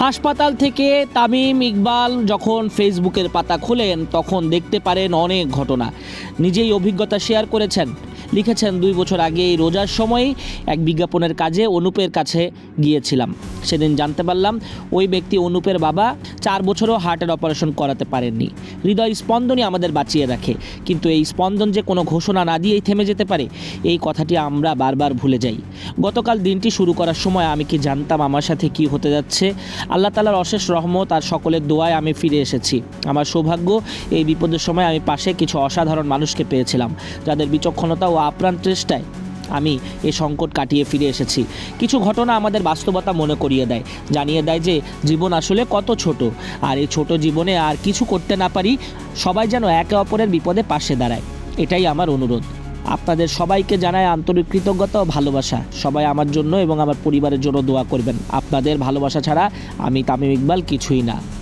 হাসপাতাল থেকে তামিম ইকবাল যখন ফেসবুকের পাতা খোলেন, তখন দেখতে পারেন অনেক ঘটনা। নিজেই অভিজ্ঞতা শেয়ার করেছেন। লিখেছেন, দুই বছর আগে এই রোজার সময়ই এক বিজ্ঞাপনের কাজে অনুপের কাছে গিয়েছিলাম। সেদিন জানতে পারলাম, ওই ব্যক্তি অনুপের বাবা চার বছরও হার্টের অপারেশন করাতে পারেননি। হৃদয় স্পন্দনই আমাদের বাঁচিয়ে রাখে। কিন্তু এই স্পন্দন যে কোনো ঘোষণা না দিয়েই থেমে যেতে পারে, এই কথাটি আমরা বারবার ভুলে যাই। গতকাল দিনটি শুরু করার সময় আমি কি জানতাম আমার সাথে কি হতে যাচ্ছে? আল্লাহ তালার অশেষ রহমত আর সকলের দোয়ায় আমি ফিরে এসেছি। আমার সৌভাগ্য, এই বিপদের সময় আমি পাশে কিছু অসাধারণ মানুষকে পেয়েছিলাম, যাদের বিচক্ষণতা ও আপ্রাণ চেষ্টায় আমি এ সংকট কাটিয়ে ফিরে এসেছি। কিছু ঘটনা আমাদের বাস্তবতা মনে করিয়ে দেয়। জানিয়ে দেয় যে জীবন আসলে কত ছোট। আর এই ছোট জীবনে আর কিছু করতে না পারি, সবাই যেন একে অপরের বিপদে পাশে দাঁড়ায়। এটাই আমার অনুরোধ। আপনাদের সবাইকে জানায় আন্তরিক কৃতজ্ঞতা ও ভালোবাসা। সবাই আমার জন্য এবং আমার পরিবারের জন্য দোয়া করবেন। আপনাদের ভালোবাসা ছাড়া আমি তামিম ইকবাল কিছুই না।